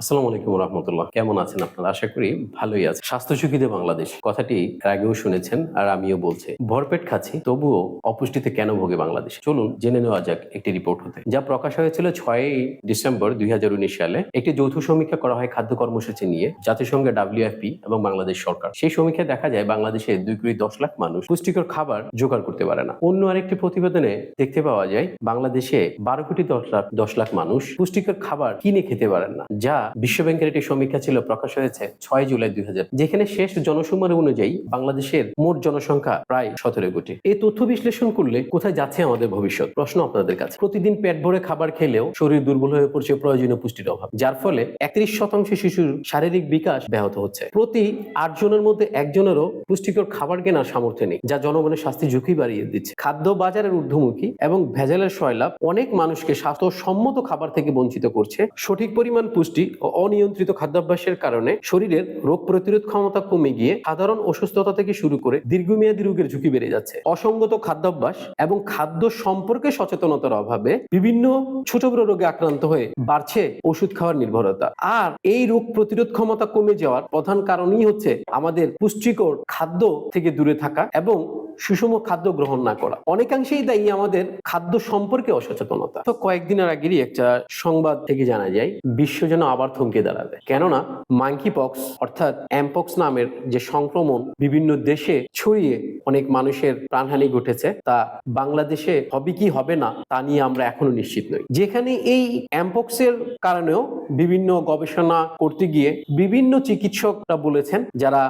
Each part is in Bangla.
আসসালামু আলাইকুম রহমতুল্লাহ। কেমন আছেন আপনারা? আশা করি ভালোই আছে স্বাস্থ্য ঝুঁকিতে বাংলাদেশ। কথাটি আগেও শুনেছেন আর আমিও বলছি। ভরপেট খাচ্ছি, তবুও অপুষ্টিতে কেন ভোগে বাংলাদেশ? চলুন জেনে নেওয়া যাক একটি রিপোর্ট হতে। যা প্রকাশ হয়েছিল ছয়ই ডিসেম্বর দুই হাজার উনিশ সালে। একটি যৌথ সমীক্ষা করা হয় খাদ্য কর্মসূচি নিয়ে জাতিসংঘের ডাব্লিউএফপি এবং বাংলাদেশ সরকার। সেই সমীক্ষায় দেখা যায়, বাংলাদেশে দুই কোটি দশ লাখ মানুষ পুষ্টিকর খাবার জোগাড় করতে পারে না। অন্য আরেকটি প্রতিবেদনে দেখতে পাওয়া যায়, বাংলাদেশে বারো কোটি দশ লাখ দশ লাখ মানুষ পুষ্টিকর খাবার কিনে খেতে পারেন না, যা বিশ্ব ব্যাংকের একটি সমীক্ষা ছিল প্রকাশ হয়েছে ছয় জুলাই দুই যেখানে শেষ জনসংখ্যার অনুযায়ী বাংলাদেশের মোট জনসংখ্যা প্রায় সতেরো কোটি। এই তথ্য বিশ্লেষণ করলে কোথায় যাচ্ছে আমাদের ভবিষ্যৎ? প্রশ্ন আপনাদের কাছে। প্রতিদিন পেট ভরে খাবার খেলেও শরীর দুর্বল হয়ে পড়ছে প্রয়োজনীয় পুষ্টির অভাব। যার ফলে একত্রিশ শতাংশ শিশুর শারীরিক বিকাশ ব্যাহত হচ্ছে। প্রতি আট জনের মধ্যে একজনেরও পুষ্টিকর খাবার কেনার সামর্থ্য নেই, যা জনগণের স্বাস্থ্য ঝুঁকি বাড়িয়ে দিচ্ছে। খাদ্য বাজারের ঊর্ধ্বমুখী এবং ভেজালের সয়লাভ অনেক মানুষকে স্বাস্থ্যসম্মত খাবার থেকে বঞ্চিত করছে। সঠিক পরিমাণ পুষ্টি ও অনিয়ন্ত্রিত খাদ্যাভ্যাসের কারণে শরীরের রোগ প্রতিরোধ ক্ষমতা কমে গিয়ে সাধারণ অসুস্থতা থেকে শুরু করে দীর্ঘমেয়াদী রোগের ঝুঁকি বেড়ে যাচ্ছে। অসঙ্গত খাদ্যাভ্যাস এবং খাদ্য সম্পর্কে সচেতনতার অভাবে বিভিন্ন ছোট বড় রোগে আক্রান্ত হয়ে বাড়ছে ওষুধ খাওয়ার নির্ভরতা। আর এই রোগ প্রতিরোধ ক্ষমতা কমে যাওয়ার প্রধান কারণই হচ্ছে আমাদের পুষ্টিকর খাদ্য থেকে দূরে থাকা এবং সুষম খাদ্য গ্রহণ না করা। অনেকাংশেই দায়ী আমাদের খাদ্য সম্পর্কে অসচেতনতা। তো কয়েকদিনের আগেরই একটা সংবাদ থেকে জানা যায়, বিশ্ব যেন আবার থমকে দাঁড়াবে। কেননা মাঙ্কি পক্স অর্থাৎ অ্যামপক্স নামের যে সংক্রমণ বিভিন্ন দেশে ছড়িয়ে অনেক মানুষের প্রাণহানি ঘটেছে, তা বাংলাদেশে হবে কি হবে না, তা নিয়ে আমরা এখনও নিশ্চিত নই। যেখানে এই অ্যামপক্সের কারণেও বিভিন্ন গবেষণা করতে গিয়ে বিভিন্ন চিকিৎসকরা বলেছেন, যারা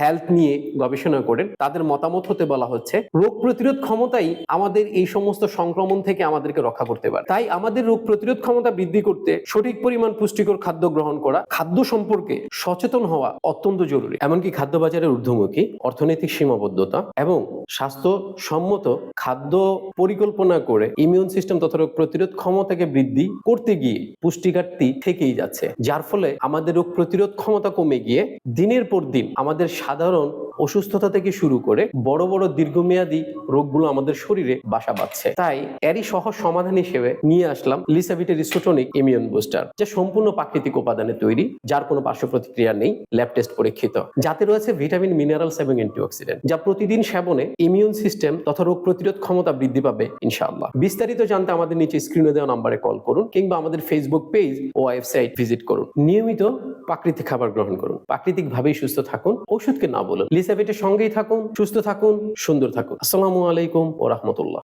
হেলথ নিয়ে গবেষণা করেন, তাদের মতামত হতে বলা হচ্ছে, রোগ প্রতিরোধ ক্ষমতাই আমাদের এই সমস্ত সংক্রমণ থেকে আমাদেরকে রক্ষা করতে পারে। তাই আমাদের রোগ প্রতিরোধ ক্ষমতা বৃদ্ধি করতে সঠিক পরিমাণ পুষ্টিকর খাদ্য গ্রহণ করা, খাদ্য সম্পর্কে সচেতন হওয়া অত্যন্ত জরুরি। এমনকি খাদ্য বাজারের ঊর্ধ্বমুখী, অর্থনৈতিক সীমাবদ্ধতা এবং স্বাস্থ্য সম্মত খাদ্য পরিকল্পনা করে ইমিউন সিস্টেম তথা রোগ প্রতিরোধ ক্ষমতাকে বৃদ্ধি করতে গিয়ে পুষ্টি ঘাটতি থেকেই যাচ্ছে। যার ফলে আমাদের রোগ প্রতিরোধ ক্ষমতা কমে গিয়ে দিনের পর দিন আমাদের সাধারণ অসুস্থতা থেকে শুরু করে বড় বড় দীর্ঘমেয়াদী রোগগুলো আমাদের শরীরে বাসা বাঁধছে। তাই এরই সহজ সমাধান হিসেবে নিয়ে আসলাম লিসাভিটের রিসোটনিক ইমিউন বুস্টার, যা সম্পূর্ণ প্রাকৃতিক উপাদানে তৈরি, যার কোনো পার্শ্ব প্রতিক্রিয়া নেই, ল্যাব টেস্ট পরীক্ষিত। যাতে রয়েছে ভিটামিন, মিনারেলস এবং অ্যান্টিঅক্সিডেন্ট, যা প্রতিদিন সেবনে ইমিউন সিস্টেম তথা রোগ প্রতিরোধ ক্ষমতা বৃদ্ধি পাবে, ইনশাআল্লাহ। বিস্তারিত জানতে আমাদের নিচে স্ক্রিনে দেওয়া নাম্বারে কল করুন কিংবা আমাদের ফেসবুক পেজ ও ওয়েবসাইট ভিজিট করুন। নিয়মিত প্রাকৃতিক খাবার গ্রহণ করুন। প্রাকৃতিক ভাবেই সুস্থ থাকুন, ওষুধকে না বলুন। লিসাবেটের সঙ্গেই থাকুন, সুস্থ থাকুন, সুন্দর থাকুন। আসসালামু আলাইকুম ও রহমতুল্লাহ।